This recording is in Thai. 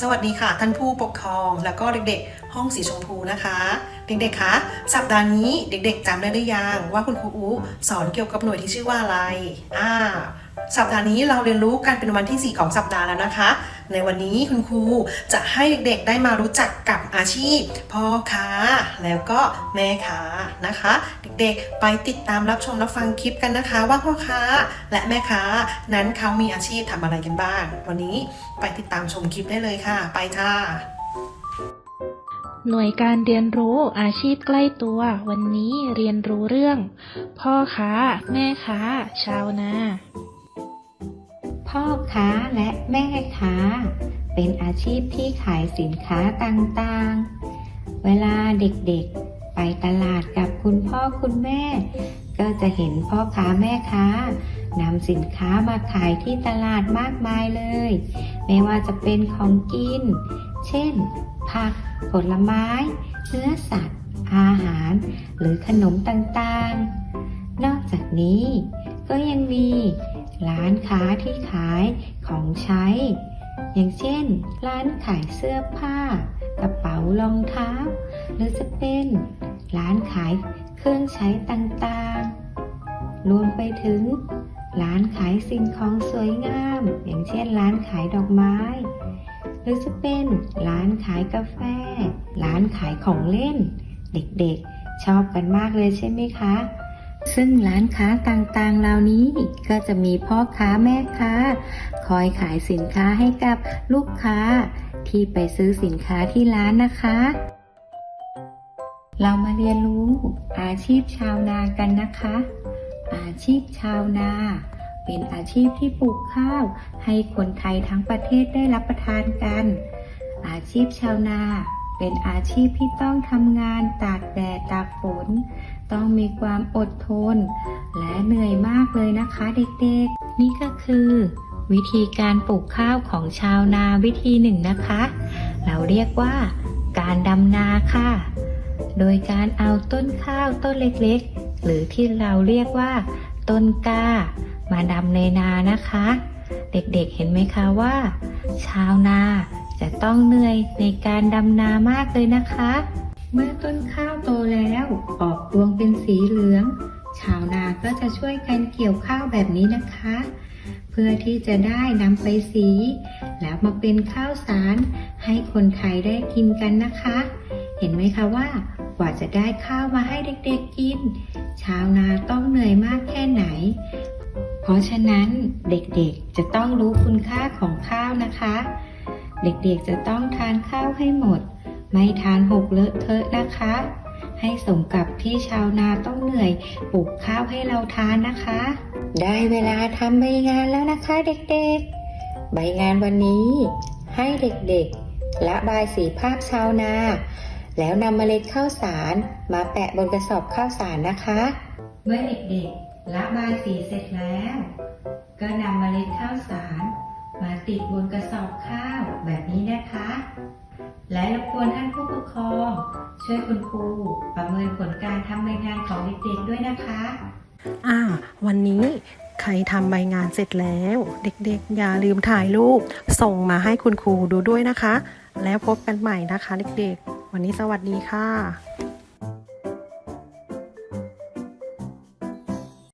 สวัสดีค่ะ ท่านผู้ปกครองแล้วก็เด็กๆ ห้องสีชมพูนะคะ เด็กๆคะสัปดาห์นี้เด็กๆจำได้หรือยังว่าคุณครูอูสอนเกี่ยวกับหน่วยที่ชื่อว่าอะไรอ่าสัปดาห์นี้เราเรียนรู้กันเป็นวันที่ 4 ของสัปดาห์แล้วนะคะ ในวันนี้คุณครูจะให้เด็กๆได้มารู้จักกับอาชีพพ่อค้าแล้วก็แม่ค้านะคะ เด็กๆไปติดตามรับชมรับฟังคลิปกันนะคะ ว่าพ่อค้าและแม่ค้านั้นเขามีอาชีพทำอะไรกันบ้าง วันนี้ไปติดตามชมคลิปได้เลยค่ะ ไปค่ะหน่วยการเรียนรู้อาชีพใกล้ตัว วันนี้เรียนรู้เรื่อง พ่อค้า แม่ค้า ชาวนา พ่อค้าและแม่ค้า เป็นอาชีพที่ขายสินค้าต่างๆ เวลาเด็กๆไปตลาดกับคุณพ่อคุณแม่ ก็จะเห็นพ่อค้าแม่ค้านำสินค้ามาขายที่ตลาดมากมายเลย ไม่ว่าจะเป็นของกิน เช่น ผัก ผลไม้ เนื้อสัตว์ อาหาร หรือขนมต่างๆ นอกจากนี้ก็ยังมี ร้านค้าที่ขายของใช้ อย่างเช่น ร้านขายเสื้อผ้า กระเป๋ารองเท้า หรือจะเป็นร้านขายเครื่องใช้ต่างๆ รวมไปถึง ร้านขายสิ่งของสวยงาม อย่างเช่น ร้านขายดอกไม้ หรือจะเป็นร้านขายกาแฟ ร้านขายของเล่น เด็กๆ ชอบกันมากเลยใช่ไหมคะ ซึ่งร้านค้าต่างๆเหล่านี้ก็จะมีพ่อค้าแม่ค้า คอยขายสินค้าให้กับลูกค้า ที่ไปซื้อสินค้าที่ร้านนะคะ เรามาเรียนรู้อาชีพชาวนากันนะคะ อาชีพชาวนา เป็นอาชีพที่ปลูกข้าว ให้คนไทยทั้งประเทศได้รับประทานกัน อาชีพชาวนา เป็นอาชีพที่ต้องทำงานตากแดดตากฝน ต้องมีความอดทน และเหนื่อยมากเลยนะคะเด็กๆ นี่ก็คือ วิธีการปลูกข้าวของชาวนาวิธีหนึ่งนะคะ เราเรียกว่า การดำนาค่ะ โดยการเอาต้นข้าวต้นเล็กๆ หรือที่เราเรียกว่า ต้นกามาดำในนานะคะ เด็กๆเห็นไหมคะว่า ชาวนา จะต้องเหนื่อยในการดำนามากเลยนะคะ เมื่อต้นข้าวโตแล้ว ออกรวงเป็นสีเหลือง ชาวนาก็จะช่วยกันเกี่ยวข้าวแบบนี้นะคะ เพื่อที่จะได้นำไปสี แล้วมาเป็นข้าวสาร ให้คนไทยได้กินกันนะคะ เห็นไหมคะว่ากว่าจะได้ข้าวมาให้เด็กๆกิน ชาวนาต้องเหนื่อยมากแค่ไหน เพราะฉะนั้นเด็กๆจะต้องรู้คุณค่าของข้าวนะคะ เด็กๆจะต้องทานข้าวให้หมด ไม่ทานหกเลอะเทอะนะคะ ให้สมกับที่ชาวนาต้องเหนื่อยปลูกข้าวให้เราทานนะคะ ได้เวลาทำใบงานแล้วนะคะ เด็กๆ ใบงานวันนี้ ให้เด็กๆละบายสีภาพชาวนา แล้วนำเมล็ดข้าวสารมาแปะบนกระสอบข้าวสารนะคะ เมื่อเด็กๆละบายสีเสร็จแล้ว ก็นำเมล็ดข้าวสาร มาติดบนกระสอบข้าวแบบนี้นะคะ และรบกวนท่านผู้ปกครอง ช่วยคุณครูประเมินผลการทำใบงานของเด็กๆด้วยนะคะอ่าวันนี้ใครทำใบงานเสร็จแล้ว เด็กๆ อย่าลืมถ่ายรูป ส่งมาให้คุณครูดูด้วยนะคะ แล้วพบกันใหม่นะคะ เด็กๆ วันนี้สวัสดีค่ะ